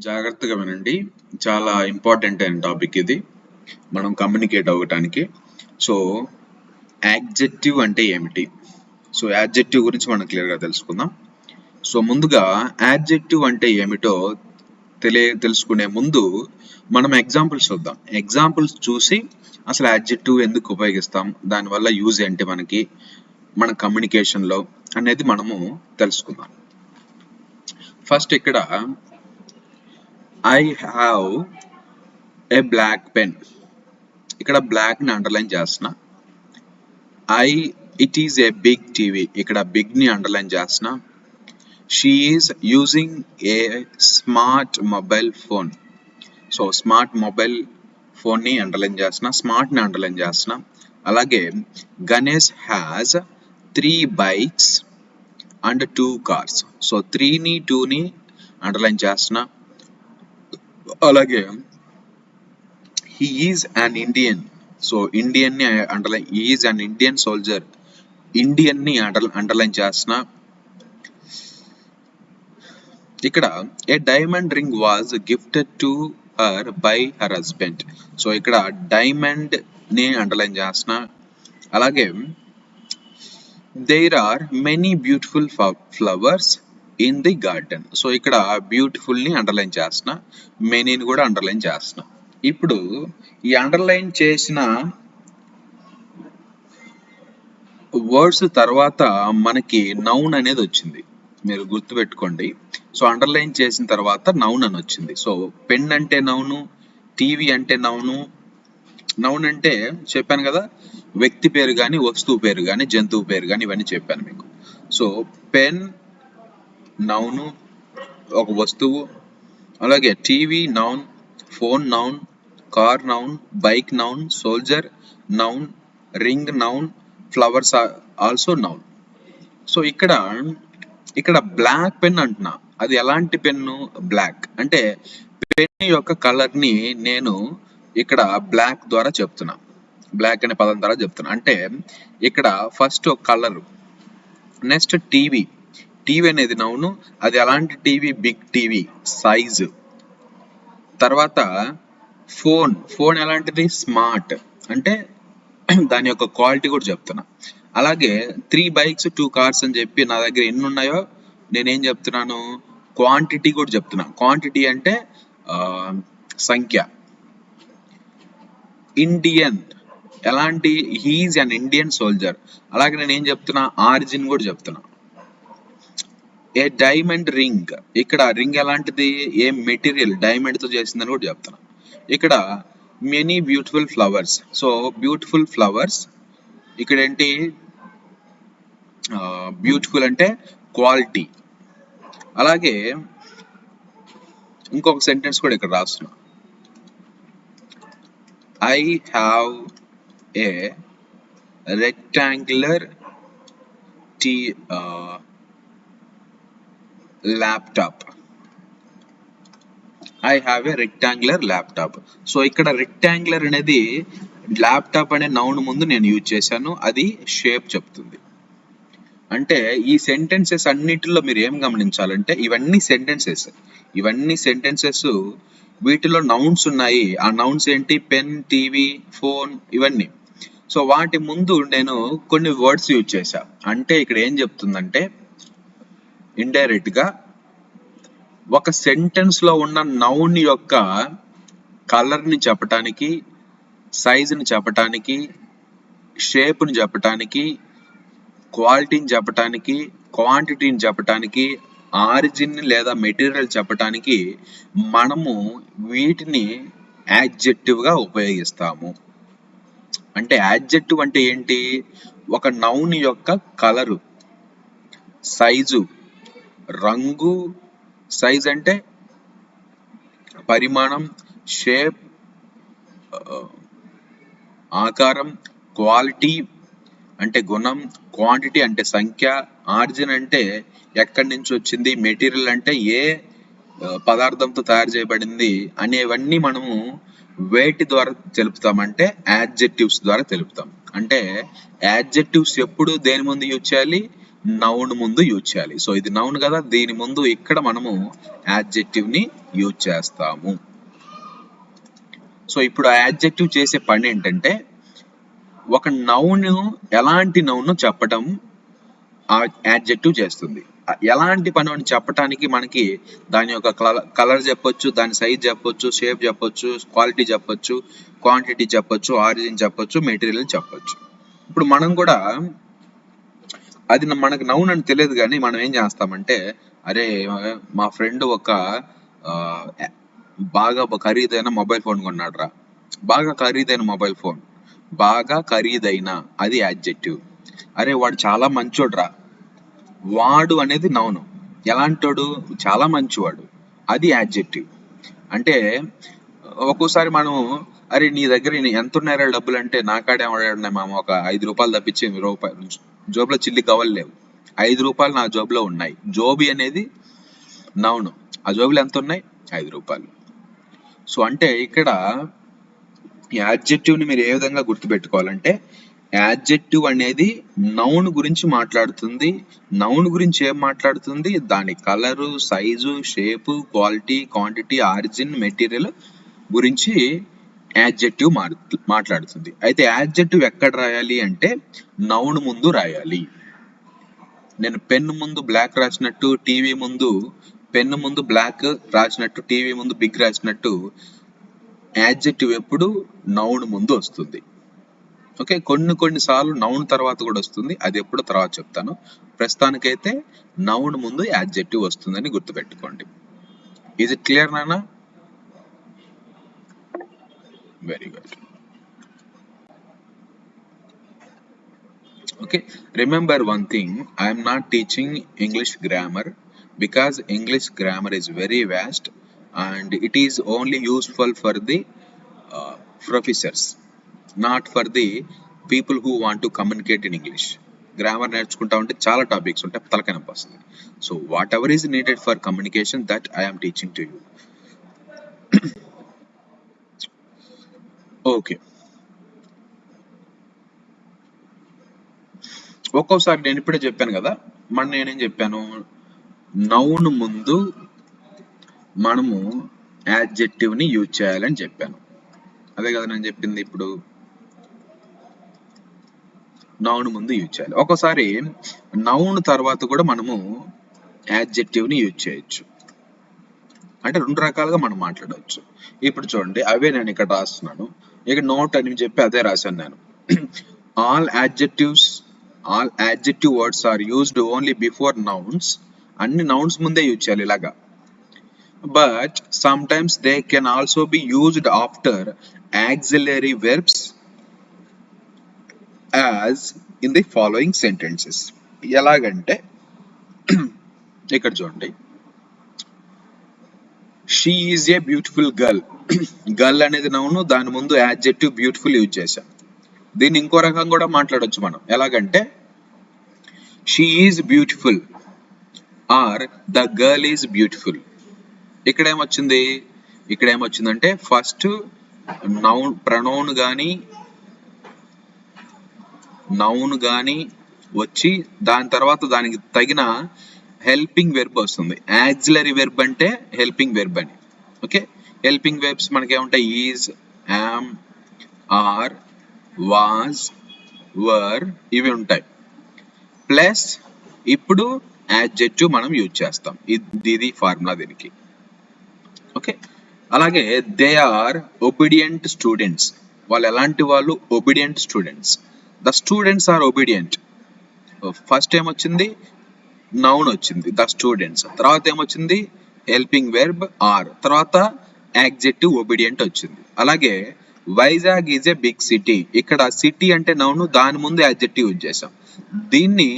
జాగ్రత్తగా వినండి. చాలా ఇంపార్టెంట్ అయిన టాపిక్ ఇది. మనం కమ్యూనికేట్ అవ్వటానికి. సో యాడ్జెక్టివ్ అంటే ఏమిటి? సో యాడ్జెక్టివ్ గురించి మనం క్లియర్గా తెలుసుకుందాం. సో ముందుగా యాడ్జెక్టివ్ అంటే ఏమిటో తెలియ తెలుసుకునే ముందు మనం ఎగ్జాంపుల్స్ చూద్దాం. ఎగ్జాంపుల్స్ చూసి అసలు యాడ్జెక్టివ్ ఎందుకు ఉపయోగిస్తాం? దానివల్ల యూజ్ ఏంటి మనకి? మన కమ్యూనికేషన్లో అనేది మనము తెలుసుకుందాం. ఫస్ట్ ఇక్కడ I have a black pen ఇక్కడ బ్లాక్ని అండర్లైన్ చేసిన I it is a big TV ఇక్కడ బిగ్ని అండర్లైన్ చేసిన she is using a smart mobile phone so smart mobile ఫోన్ని అండర్లైన్ చేసిన స్మార్ట్ని అండర్లైన్ చేసిన అలాగే Ganesh has three bikes and two cars so త్రీని టూని అండర్లైన్ చేస్తున్నా. అలాగే he is an Indian so ఇండియన్ని underline is an Indian soldier ఇండియన్ని under underline చేస్తున్నా. ఇక్కడ a diamond ring was gifted to her by her husband so ఇక్కడ డైమండ్ని underline చేస్తున్నా. అలాగే there are many beautiful flowers in the garden so ఇక్కడ బ్యూటిఫుల్ని underline చేస్తున్నా. మెనీని కూడా అండర్లైన్ చేస్తున్నా. ఇప్పుడు ఈ అండర్లైన్ చేసిన వర్డ్స్ తర్వాత మనకి నౌన్ అనేది వచ్చింది. మీరు గుర్తుపెట్టుకోండి. సో అండర్లైన్ చేసిన తర్వాత నౌన్ అని వచ్చింది. సో పెన్ అంటే నౌను టీవీ అంటే నౌను నౌన్ అంటే చెప్పాను కదా వ్యక్తి పేరు కానీ వస్తువు పేరు కానీ జంతువు పేరు కానీ ఇవన్నీ చెప్పాను మీకు. సో పెన్ నౌను ఒక వస్తువు అలాగే TV noun phone noun car noun bike noun soldier noun ring noun flowers also noun so ఇక్కడ ఇక్కడ బ్లాక్ పెన్ అంటున్నా. అది ఎలాంటి పెన్ను? బ్లాక్ అంటే పెన్ యొక్క కలర్ని నేను ఇక్కడ బ్లాక్ ద్వారా చెప్తున్నా. బ్లాక్ అనే పదం ద్వారా చెప్తున్నా. అంటే ఇక్కడ ఫస్ట్ ఒక కలర్ నెక్స్ట్ టీవీ టీవీ అనేది నౌను అది ఎలాంటి టీవీ బిగ్ టీవీ సైజు. తర్వాత ఫోన్. ఫోన్ ఎలాంటిది? స్మార్ట్. అంటే దాని యొక్క క్వాలిటీ కూడా చెప్తున్నా. అలాగే త్రీ బైక్స్ టూ కార్స్ అని చెప్పి నా దగ్గర ఎన్ని ఉన్నాయో నేనేం చెప్తున్నాను? క్వాంటిటీ కూడా చెప్తున్నా. క్వాంటిటీ అంటే సంఖ్య. ఇండియన్. ఎలాంటి హీజ్ అన్ ఇండియన్ సోల్జర్. అలాగే నేను ఏం చెప్తున్నా? ఆరిజిన్ కూడా చెప్తున్నా. ఏ డైమండ్ రింగ్ ఇక్కడ రింగ్ ఎలాంటిది? ఏ మెటీరియల్ డైమండ్తో చేసిందని కూడా చెప్తున్నా. ఇక్కడ many beautiful flowers so beautiful flowers ఇక్కడ ఏంటి? బ్యూటిఫుల్ అంటే క్వాలిటీ అలాగే ఇంకొక సెంటెన్స్ కూడా ఇక్కడ రాస్తున్నా. I have a rectangular tea laptop I have a rectangular laptop so ఇక్కడ రెక్టాంగులర్ అనేది ల్యాప్టాప్ అనే నౌన్ ముందు నేను యూజ్ చేశాను. అది షేప్ చెప్తుంది. అంటే ఈ సెంటెన్సెస్ అన్నిటిలో మీరు ఏం గమనించాలంటే ఇవన్నీ సెంటెన్సెస్ ఇవన్నీ సెంటెన్సెస్ వీటిలో నౌన్స్ ఉన్నాయి. ఆ నౌన్స్ ఏంటి? పెన్ టీవీ ఫోన్ ఇవన్నీ. సో వాటి ముందు నేను కొన్ని వర్డ్స్ యూజ్ చేశా. అంటే ఇక్కడ ఏం చెప్తుందంటే ఇండైరెక్ట్గా ఒక సెంటెన్స్లో ఉన్న నౌన్ యొక్క కలర్ని చెప్పటానికి సైజుని చెప్పటానికి షేప్ని చెప్పటానికి క్వాలిటీని చెప్పటానికి క్వాంటిటీని చెప్పటానికి ఆరిజిన్ లేదా మెటీరియల్ చెప్పటానికి మనము వీటిని యాడ్జెక్టివ్గా ఉపయోగిస్తాము. అంటే యాడ్జెక్టివ్ అంటే ఏంటి? ఒక నౌన్ యొక్క కలరు సైజు రంగు సైజ్ అంటే పరిమాణం షేప్ ఆకారం క్వాలిటీ అంటే గుణం క్వాంటిటీ అంటే సంఖ్య ఆర్జిన్ అంటే ఎక్కడి నుంచి వచ్చింది మెటీరియల్ అంటే ఏ పదార్థంతో తయారు చేయబడింది అనేవన్నీ మనము వేటి ద్వారా తెలుపుతామంటే యాడ్జెక్టివ్స్ ద్వారా తెలుపుతాం. అంటే యాడ్జెక్టివ్స్ ఎప్పుడు దేని ముందు యూజ్ చేయాలి? నౌన్ ముందు యూజ్ చేయాలి. సో ఇది నౌన్ కదా దీని ముందు ఇక్కడ మనము యాడ్జెక్టివ్ని యూజ్ చేస్తాము. సో ఇప్పుడు ఆ యాడ్జెక్టివ్ చేసే పని ఏంటంటే ఒక నౌన్ ఎలాంటి నౌన్ చెప్పడం ఆ యాడ్జెక్టివ్ చేస్తుంది. ఎలాంటి పని అని చెప్పడానికి మనకి దాని యొక్క కలర్ చెప్పొచ్చు దాని సైజ్ చెప్పొచ్చు షేప్ చెప్పొచ్చు క్వాలిటీ చెప్పొచ్చు క్వాంటిటీ చెప్పొచ్చు ఆరిజిన్ చెప్పొచ్చు మెటీరియల్ చెప్పొచ్చు. ఇప్పుడు మనం కూడా అది మనకు నౌన్ అని తెలియదు కానీ మనం ఏం చేస్తామంటే అరే మా ఫ్రెండ్ ఒక ఆ, బాగా ఖరీదైన మొబైల్ ఫోన్ కొన్నాడు రా బాగా ఖరీదైన మొబైల్ ఫోన్. బాగా ఖరీదైన అది యాడ్జెక్టివ్. అరే వాడు చాలా మంచోడ్రా. వాడు అనేది నౌను ఎలాంటోడు? చాలా మంచివాడు. అది యాడ్జెక్టివ్. అంటే ఒక్కోసారి మనం అరే నీ దగ్గర ఎంత ఉన్నారా డబ్బులు అంటే నా మామ ఒక ఐదు రూపాయలు తప్పించి రూపాయలు జోబులో చిల్లి కవర్లు లేవు. ఐదు రూపాయలు నా జోబులో ఉన్నాయి. జోబి అనేది నౌను. ఆ జోబులు ఎంత ఉన్నాయి? ఐదు రూపాయలు. సో అంటే ఇక్కడ యాడ్జెక్టివ్ని మీరు ఏ విధంగా గుర్తుపెట్టుకోవాలంటే యాడ్జెక్టివ్ అనేది నౌన్ గురించి మాట్లాడుతుంది. నౌన్ గురించి ఏం మాట్లాడుతుంది? దాని colour size shape quality quantity origin material గురించి యాడ్జెక్టివ్ మాట్లాడుతుంది. అయితే యాడ్జెక్టివ్ ఎక్కడ రాయాలి అంటే నౌన్ ముందు రాయాలి. నేను పెన్ ముందు బ్లాక్ రాసినట్టు టీవీ ముందు పెన్ ముందు బ్లాక్ రాసినట్టు టీవీ ముందు బిగ్ రాసినట్టు యాడ్జెక్టివ్ ఎప్పుడు నౌన్ ముందు వస్తుంది. ఓకే కొన్ని కొన్ని సార్లు నౌన్ తర్వాత కూడా వస్తుంది. అది ఎప్పుడు తర్వాత చెప్తాను. ప్రస్తుతానికైతే నౌన్ ముందు యాడ్జెక్టివ్ వస్తుందని గుర్తుపెట్టుకోండి. ఇది క్లియర్ నానా very good okay remember one thing i am not teaching english grammar because english grammar is very vast and it is only useful for the uh, professors not for the people who want to communicate in english grammar నేర్చుకుంటా ఉంటే చాలా topics ఉంటాయి తలకాయ నొప్పి వస్తుంది so whatever is needed for communication that I'm teaching to you okay. ఒక్కోసారి నేను ఇప్పుడే చెప్పాను కదా మన నేనేం చెప్పాను? నౌన్ ముందు మనము యాడ్జెక్టివ్ని యూజ్ చేయాలని చెప్పాను. అదే కదా నేను చెప్పింది ఇప్పుడు. నౌన్ ముందు యూజ్ చేయాలి. ఒక్కోసారి నౌన్ తర్వాత కూడా మనము యాడ్జెక్టివ్ని యూజ్ చేయొచ్చు. అంటే రెండు రకాలుగా మనం మాట్లాడవచ్చు. ఇప్పుడు చూడండి అవే నేను ఇక్కడ రాస్తున్నాను. ఇక నోట్ అని చెప్పి అదే రాశాను నేను. All adjectives all adjective words are used only before nouns అన్ని నౌన్స్ ముందే యూజ్ చేయాలి ఇలాగా. But sometimes they can also be used after auxiliary verbs as in the following sentences ఎలాగంటే ఇక్కడ చూడండి. She is a beautiful girl girl అనేది noun దాని ముందు యాడ్జెక్టివ్ బ్యూటిఫుల్ యూజ్ చేశాం. దీన్ని ఇంకో రకం కూడా మాట్లాడొచ్చు మనం. ఎలాగంటే she is beautiful or the girl is beautiful ఇక్కడ ఏమొచ్చింది ఇక్కడ ఏమొచ్చిందంటే ఫస్ట్ నౌన్ ప్రనౌన్ కానీ నౌన్ కానీ వచ్చి దాని తర్వాత దానికి తగిన హెల్పింగ్ వెర్బ్ వస్తుంది. యాక్సిలరీ వెర్బ్ అంటే హెల్పింగ్ వెర్బ్ అని. ఓకే? హెల్పింగ్ వెర్బ్స్ మనకి ఏముంటాయి is am are was were ఇవి ఉంటాయి. ప్లస్ ఇప్పుడు యాడ్జెక్టివ్ మనం యూజ్ చేస్తాం. ఇది ఇది ఫార్ములా దీనికి. ఓకే? అలాగే దే ఆర్ ఒబిడియంట్ స్టూడెంట్స్. వాళ్ళు ఎలాంటి వాళ్ళు? Obedient students. The students are obedient. First ఏమొచ్చింది? నౌన్ వచ్చింది ద స్టూడెంట్స్ తర్వాత ఏమొచ్చింది? హెల్పింగ్ వెర్బ్ ఆర్ తర్వాత యాక్జెక్టివ్ ఒబిడియంట్ వచ్చింది. అలాగే Vizag is a big city ఇక్కడ సిటీ అంటే నౌను దాని ముందు యాడ్జెక్టివ్ యూజ్ చేసాం దీన్ని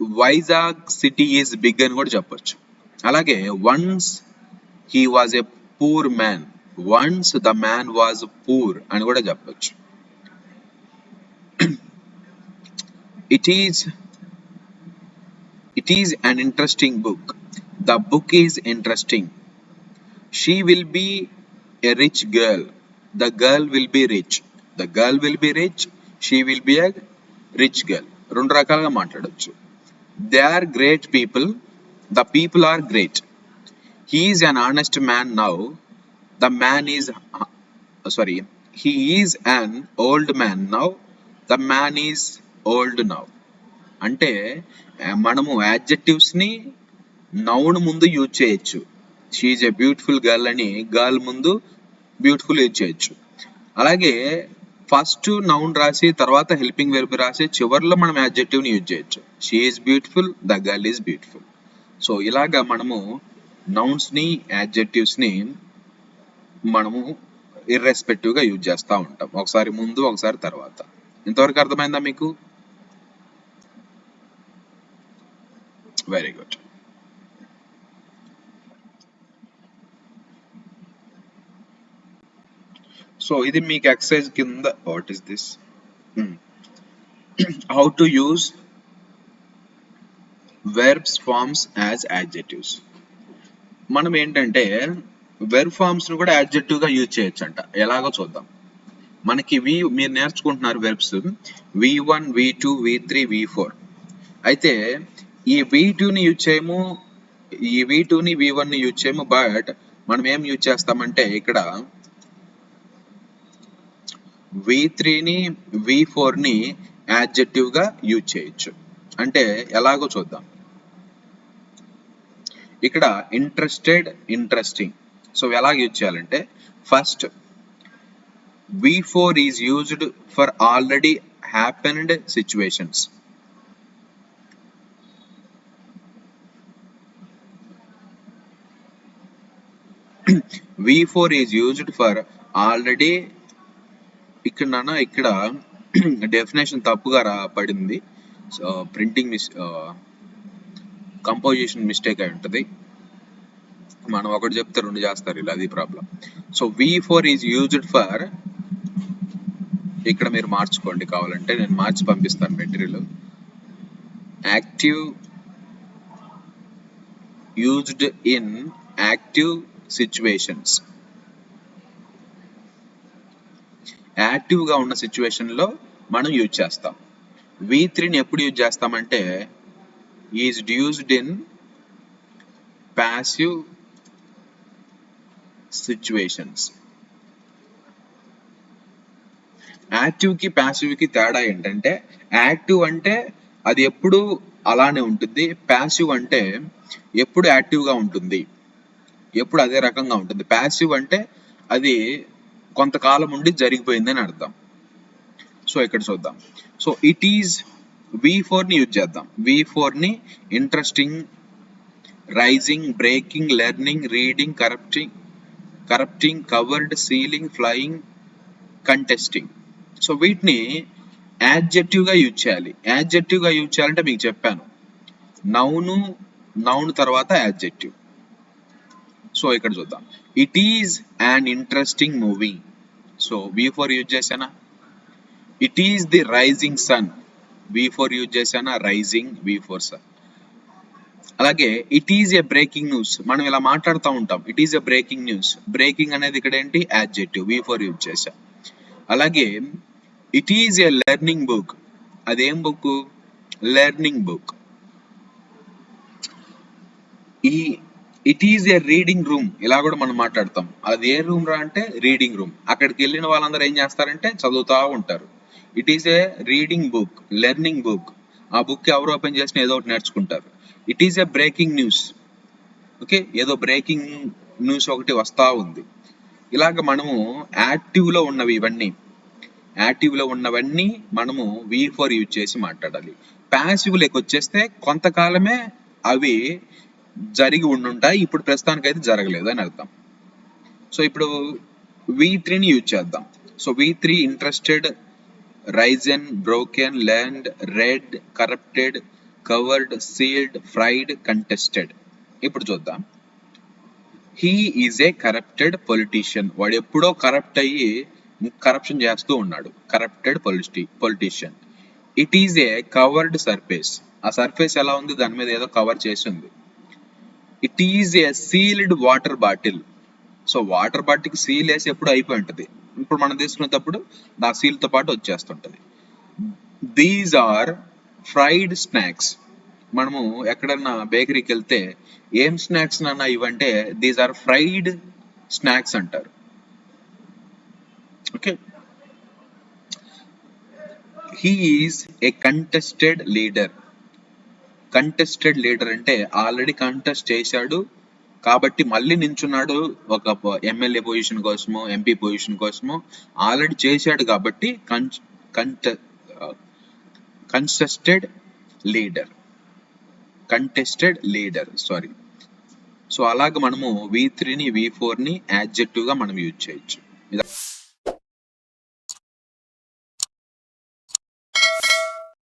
వైజాగ్ సిటీ ఈజ్ బిగ్ అని కూడా చెప్పొచ్చు. అలాగే once he was a poor man once the man was poor అని కూడా చెప్పొచ్చు. It is it is an interesting book the book is interesting she will be a rich girl the girl will be rich the girl will be rich she will be a rich girl రెండు రకాలుగా మాట్లాడొచ్చు they are great people the people are great he is an honest man now the man is sorry he is an old man now the man is old now అంటే మనము యాడ్జెక్టివ్స్ని noun ముందు use చేయొచ్చు. She a beautiful girl అని girl ముందు beautiful use చేయొచ్చు. అలాగే first noun రాసి తర్వాత హెల్పింగ్ వెర్బ్ రాసి చివర్లో మనం యాడ్జెక్టివ్ని యూజ్ చేయొచ్చు. She is beautiful the girl is beautiful so ఇలాగా మనము నౌన్స్ని యాడ్జెక్టివ్స్ని మనము ఇర్రెస్పెక్టివ్గా యూజ్ చేస్తూ ఉంటాం. ఒకసారి ముందు ఒకసారి తర్వాత. ఇంతవరకు అర్థమైందా మీకు? వెరీ గుడ్ సో ఇది మీకు ఎక్సైజ్ కింద what is this how to use verbs forms as adjectives మనం ఏంటంటే వెర్బ్ ఫార్మ్స్ను కూడా యాడ్జెక్టివ్గా యూజ్ చేయొచ్చు అంట ఎలాగో చూద్దాం. మనకి వి మీరు నేర్చుకుంటున్నారు verbs V one V two V three V four అయితే ఈ వి టూని యూజ్ చేయము ఈ వి టూని వి ని యూజ్ చేయము బట్ మనం ఏం యూజ్ చేస్తామంటే ఇక్కడ వి త్రీని వి ని యాడ్జెక్టివ్గా యూజ్ చేయొచ్చు. అంటే ఎలాగో చూద్దాం. ఇక్కడ ఇంట్రెస్టెడ్ ఇంట్రెస్టింగ్ సో ఎలాగ యూజ్ చేయాలంటే first V four is used for already happened situations V four used used for already ఇక్కడ నాన్న ఇక్కడ డెఫినేషన్ తప్పుగా రా పడింది so printing miss composition mistake అయి ఉంటుంది. మనం ఒకటి చెప్తే రెండు చేస్తారు ఇలా అది problem so V four is used for ఇక్కడ మీరు మార్చుకోండి కావాలంటే నేను మార్చి పంపిస్తాను material. Active used in active situations యాక్టివ్గా ఉన్న సిచ్యువేషన్లో మనం యూజ్ చేస్తాం. వి త్రీని ఎప్పుడు యూజ్ చేస్తామంటే is used in passive situations యాక్టివ్కి కి తేడా ఏంటంటే యాక్టివ్ అంటే అది ఎప్పుడు అలానే ఉంటుంది ప్యాసివ్ అంటే ఎప్పుడు యాక్టివ్గా ఉంటుంది. ఎప్పుడు అదే రకంగా ఉంటుంది. ప్యాసివ్ అంటే అది కొంతకాలం ఉండి జరిగిపోయింది అని అర్థం. సో ఇక్కడ చూద్దాం. సో ఇట్ ఈజ్ వి ఫోర్ని యూజ్ చేద్దాం. V ఫోర్ని interesting rising breaking learning reading corrupting corrupting covered sealing flying contesting so వీటిని యాడ్జెక్టివ్గా యూజ్ చేయాలి. యాడ్జెక్టివ్గా యూజ్ చేయాలంటే మీకు చెప్పాను. నౌను నౌన్ తర్వాత యాడ్జెక్టివ్ సో ఇక్కడ చూద్దాం. It is an interesting movie so V four use చేశానా? It is the rising sun V four use చేశానా? రైజింగ్ వి ఫోర్ సన్ అలాగే it is a breaking news మనం ఇలా మాట్లాడుతూ ఉంటాం. It is a breaking news breaking అనేది ఇక్కడ ఏంటి? యాడ్జెక్టివ్ వి ఫోర్ యూజ్ చేశా. అలాగే it is a learning book అదేం బుక్ లెర్నింగ్ బుక్ ఈ it is a reading room ఇలా కూడా మనం మాట్లాడతాం. అది ఏ రూమ్ రా అంటే రీడింగ్ రూమ్ అక్కడికి వెళ్ళిన వాళ్ళందరూ ఏం చేస్తారంటే చదువుతా ఉంటారు. It is a reading book learning book ఆ బుక్ ఎవరు ఓపెన్ చేసినా ఏదో ఒకటి నేర్చుకుంటారు. It is a breaking news okay ఏదో బ్రేకింగ్ న్యూస్ ఒకటి వస్తూ ఉంది. ఇలాగ మనము యాక్టివ్లో ఉన్నవి ఇవన్నీ. యాక్టివ్లో ఉన్నవన్నీ మనము వి ఫోర్ యూజ్ చేసి మాట్లాడాలి. ప్యాసివ్ లెక్క వచ్చేస్తే కొంతకాలమే అవి జరిగి ఉండుంటాయి ఇప్పుడు ప్రస్తుతానికి అయితే జరగలేదు అని అర్థం. సో ఇప్పుడు వి త్రీని యూజ్ చేద్దాం. So V three interested risen broken learnt read corrupted covered sealed fried contested ఇప్పుడు చూద్దాం. He is a corrupted politician వాడు ఎప్పుడో కరప్ట్ అయ్యి కరప్షన్ చేస్తూ ఉన్నాడు. Corrupted polity politician it is a covered surface ఆ సర్ఫేస్ ఎలా ఉంది? దాని మీద ఏదో కవర్ చేసి ఉంది. It is a sealed water bottle so water bottle seal వేసి ఎప్పుడు అయిపోయి ఉంటుంది. ఇప్పుడు మనం తీసుకునేటప్పుడు ఆ సీల్తో పాటు వచ్చేస్తుంటది. దీస్ ఆర్ ఫ్రైడ్ స్నాక్స్ మనము ఎక్కడన్నా బేకరీకి వెళ్తే ఏం స్నాక్స్ నాన్న ఇవంటే దీస్ ఆర్ ఫ్రైడ్ స్నాక్స్ అంటారు. Okay he is a contested leader contested leader అంటే ఆల్రెడీ కంటెస్ట్ చేశాడు. కాబట్టి మళ్ళీ నించున్నాడు ఒక ఎమ్మెల్యే పొజిషన్ కోసము ఎంపీ పొజిషన్ కోసము. ఆల్రెడీ చేశాడు కాబట్టి కంట contested leader contested leader sorry so అలాగ మనము వి త్రీని వి ఫోర్ని యాడ్జెక్టివ్గా మనం యూజ్ చేయొచ్చు.